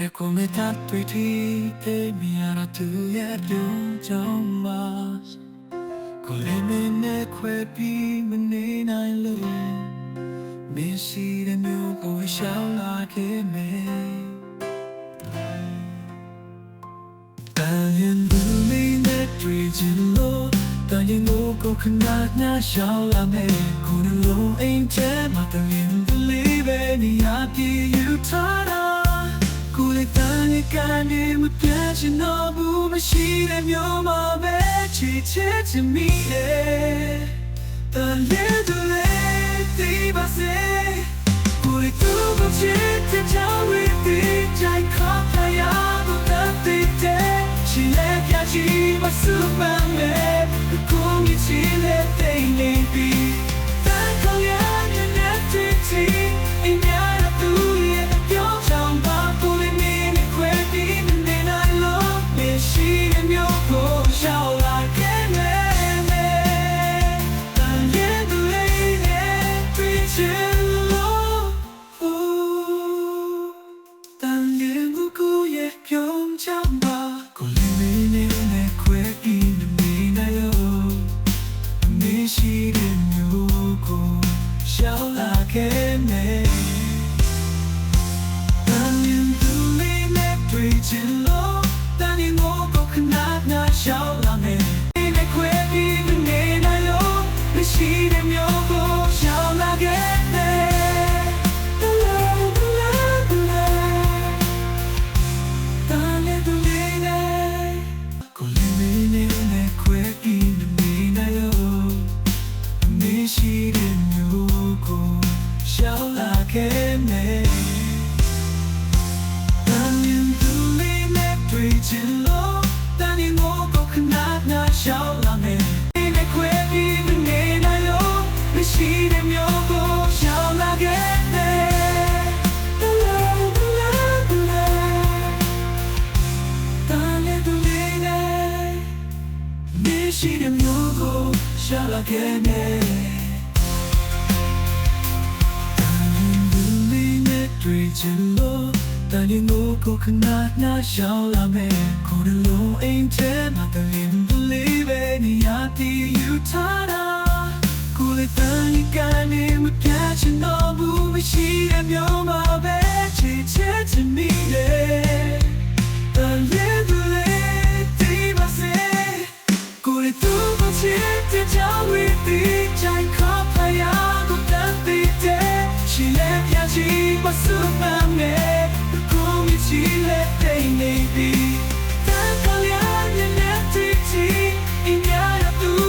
E come tanto i tipi mi era tu e dunjong mas Con le mene que pi mene nai lu Mi si de mio go shao la ke me Dan yin du mi ne tri jin lo Dan yin go go khnat na shao la me Kun lo ain te ma dan yin believe in ya pi you tada 感你们变成那不满心的牛马被气切着迷恋，但脸都累第八岁，不理都不接天朝为敌，再靠他呀不得敌的，起来呀起码四万。 ခဲ့မယ်တန်ရင်သူလေးနဲ့တွေ့ချင်လို့တန်ရင်ကိုကိုခဏနာရှောက်လာမယ်ဒီနဲ့ခွဲပြီးမနေနိုင်လို့မရှိတဲ့မျိုးကိုရှောက်လာခဲ့မယ်တလဲတလဲတလဲတန်ရင်သူလေးနဲ့မရှိတဲ့မျိုးကိုရှောက်လာခဲ့မယ် တွေ့ချင်လို့တန်ရင်ကိုကိုခဏနာရှောင်းလာမယ်ကိုယ်လုံးအိမ်ထဲမှာတလင်းတလေးပဲနေရတည်ယူထားတာကိုယ်တန်ရင်ကနေမပြတ်ချင်တော့ဘူးမရှိတဲ့မျိုးမှာပဲ